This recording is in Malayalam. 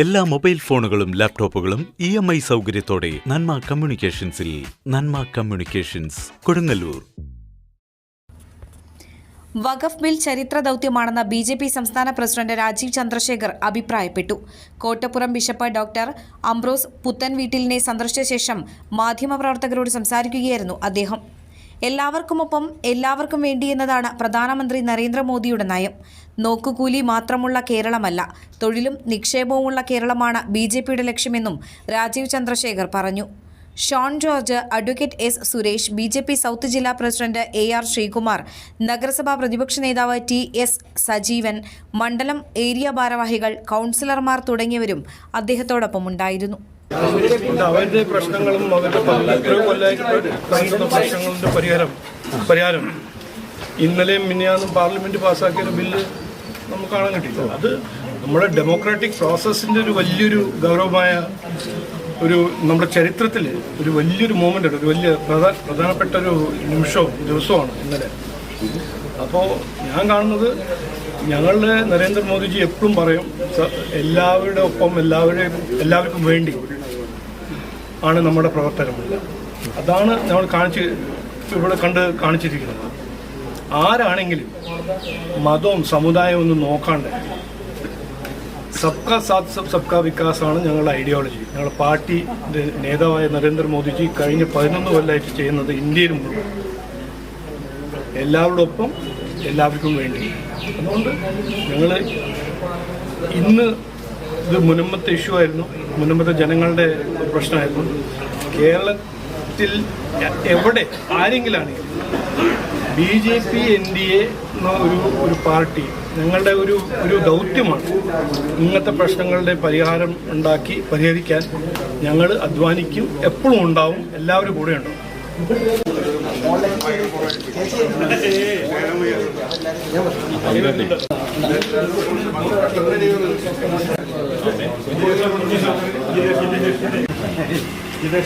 എല്ലാ മൊബൈൽ ഫോണുകളും ലാപ്ടോപ്പുകളും ഇ എം ഐ സൗകര്യത്തോടെ നന്മ കമ്മ്യൂണിക്കേഷൻസിൽ നന്മ കമ്മ്യൂണിക്കേഷൻസ് കൊടുങ്ങല്ലൂർ. വഖഫ് ബിൽ ചരിത്ര ദൗത്യമാണെന്ന് ബി ജെ പി സംസ്ഥാന പ്രസിഡന്റ് രാജീവ് ചന്ദ്രശേഖർ അഭിപ്രായപ്പെട്ടു. കോട്ടപ്പുറം ബിഷപ്പ് ഡോക്ടർ അംബ്രോസ് പുത്തൻവീട്ടിലിനെ സന്ദർശിച്ച ശേഷം മാധ്യമപ്രവർത്തകരോട് സംസാരിക്കുകയായിരുന്നു അദ്ദേഹം. എല്ലാവർക്കുമൊപ്പം എല്ലാവർക്കും വേണ്ടി എന്നതാണ് പ്രധാനമന്ത്രി നരേന്ദ്രമോദിയുടെ നയം നോക്കുകൂലി മാത്രമുള്ള കേരളമല്ല തൊഴിലും നിക്ഷേപവുമുള്ള കേരളമാണ് ബി ജെ പിയുടെ ലക്ഷ്യമെന്നും രാജീവ് ചന്ദ്രശേഖർ പറഞ്ഞു Shone George advocate S Suresh B J P south ജില്ലാ പ്രസിഡന്റ് എ ആർ ശ്രീകുമാർ നഗരസഭാ പ്രതിപക്ഷ നേതാവ് ടി എസ് സജീവൻ മണ്ഡലം ഏരിയ ഭാരവാഹികൾ കൗൺസിലർമാർ തുടങ്ങിയവരും അദ്ദേഹത്തോടൊപ്പം ഉണ്ടായിരുന്നു ഉണ്ട്. അവരുടെ പ്രശ്നങ്ങളും അവരുടെ പല- കൊല്ലായിട്ടുള്ള പ്രശ്നങ്ങളുടെ പരിഹാരം പരിഹാരം. ഇന്നലെയും മിനിയാന്നും പാർലമെന്റ് പാസ്സാക്കിയ ബില്ല് നമുക്ക് കാണാൻ കിട്ടി. അത് നമ്മുടെ ഡെമോക്രാറ്റിക് പ്രോസസ്സിന്റെ ഒരു വലിയൊരു ഗൗരവമായ ഒരു നമ്മുടെ ചരിത്രത്തിൽ ഒരു വലിയൊരു മൂമെന്റ് ഒരു വലിയ പ്രധാ- പ്രധാനപ്പെട്ട ഒരു നിമിഷവും ദിവസമാണ് ഇന്നലെ. അപ്പോൾ ഞാൻ കാണുന്നത് ഞങ്ങളുടെ നരേന്ദ്രമോദിജി എപ്പോഴും പറയും "സ- എല്ലാവരുടെ ഒപ്പം എല്ലാവരുടെയും എല്ലാവർക്കും വേണ്ടി. ആണ് നമ്മുടെ പ്രവർത്തനം. അതാണ് നമ്മൾ കാണിച്ച് ഇവിടെ കണ്ട് കാണിച്ചിരിക്കുന്നത്. ആരാണെങ്കിലും മതവും സമുദായവും ഒന്നും നോക്കാണ്ട് സബ്കാ സാത് സബ് സബ്കാ വികാസാണ് ഞങ്ങളുടെ ഐഡിയോളജി ഞങ്ങളുടെ പാർട്ടി നേതാവായ നരേന്ദ്രമോദിജി കഴിഞ്ഞ പതിനൊന്ന് കൊല്ലമായിട്ട് ചെയ്യുന്നത് ഇന്ത്യയിൽ മുഴുവൻ. എല്ലാവരുടെ ഒപ്പം എല്ലാവർക്കും വേണ്ടി. അതുകൊണ്ട് ഞങ്ങൾ ഇന്ന് ഇത് മുനമ്പത്തെ ഇഷ്യൂ ആയിരുന്നു. മുനമ്പത്തെ ജനങ്ങളുടെ ഒരു പ്രശ്നമായിരുന്നു. കേരളത്തിൽ എവിടെ ആരെങ്കിലാണെങ്കിലും B J P N D A എന്ന ഒരു ഒരു പാർട്ടി ഞങ്ങളുടെ ഒരു ഒരു ദൗത്യമാണ്. ഇങ്ങനത്തെ പ്രശ്നങ്ങളുടെ പരിഹാരം ഉണ്ടാക്കി പരിഹരിക്കാൻ ഞങ്ങൾ അധ്വാനിക്കും എപ്പോഴും ഉണ്ടാവും എല്ലാവരും കൂടെ ഉണ്ടാവും. Gidelim.